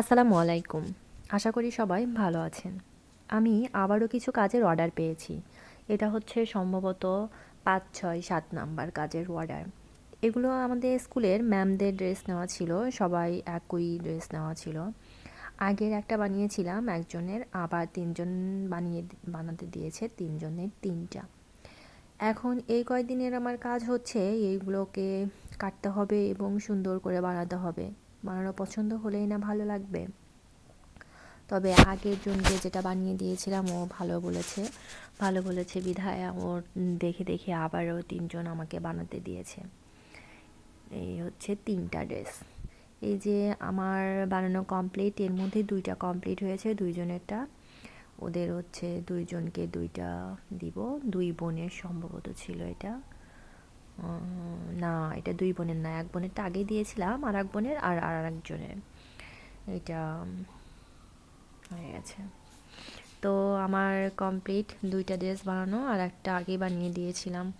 আসসালামু আলাইকুম। আশা করি সবাই ভালো আছেন। আমি আবারও কিছু কাজের অর্ডার পেয়েছি। এটা হচ্ছে সম্ভবত পাঁচ, ছয়, সাত নাম্বার কাজের অর্ডার এগুলো আমাদের স্কুলের ম্যামদের ড্রেস নেওয়া ছিল, সবাই একই ড্রেস নেওয়া ছিল। আগের একটা বানিয়েছিলাম, একজনের আবার তিনজন বানিয়ে বানাতে দিয়েছে, তিনজনের তিনটা। এখন এই কয়দিনের আমার কাজ হচ্ছে, এইগুলোকে কাটতে হবে এবং সুন্দর করে বানাতে হবে। বানানো পছন্দ হলেই না ভালো লাগবে। তবে আগের জনকে যেটা বানিয়ে দিয়েছিলাম, ও ভালো বলেছে। ভালো বলেছে বিধায় ও দেখে দেখে আবারও তিনজন আমাকে বানাতে দিয়েছে। এই হচ্ছে তিনটা ড্রেস। এই যে আমার বানানো কমপ্লিট এর মধ্যে দুইটা কমপ্লিট হয়েছে, দুইজনেরটা। ওদের হচ্ছে দুইজনকে দুইটা দিব। দুই বোনের সম্ভবত ছিল এটা। না, এটা দুই বোনের না, এক বোনেরটা আগেই দিয়েছিলাম, আর এক বোনের, আর আর একজনের এটা হয়ে গেছে। তো আমার কমপ্লিট দুইটা ড্রেস বানানো, আর একটা আগেই বানিয়ে দিয়েছিলাম।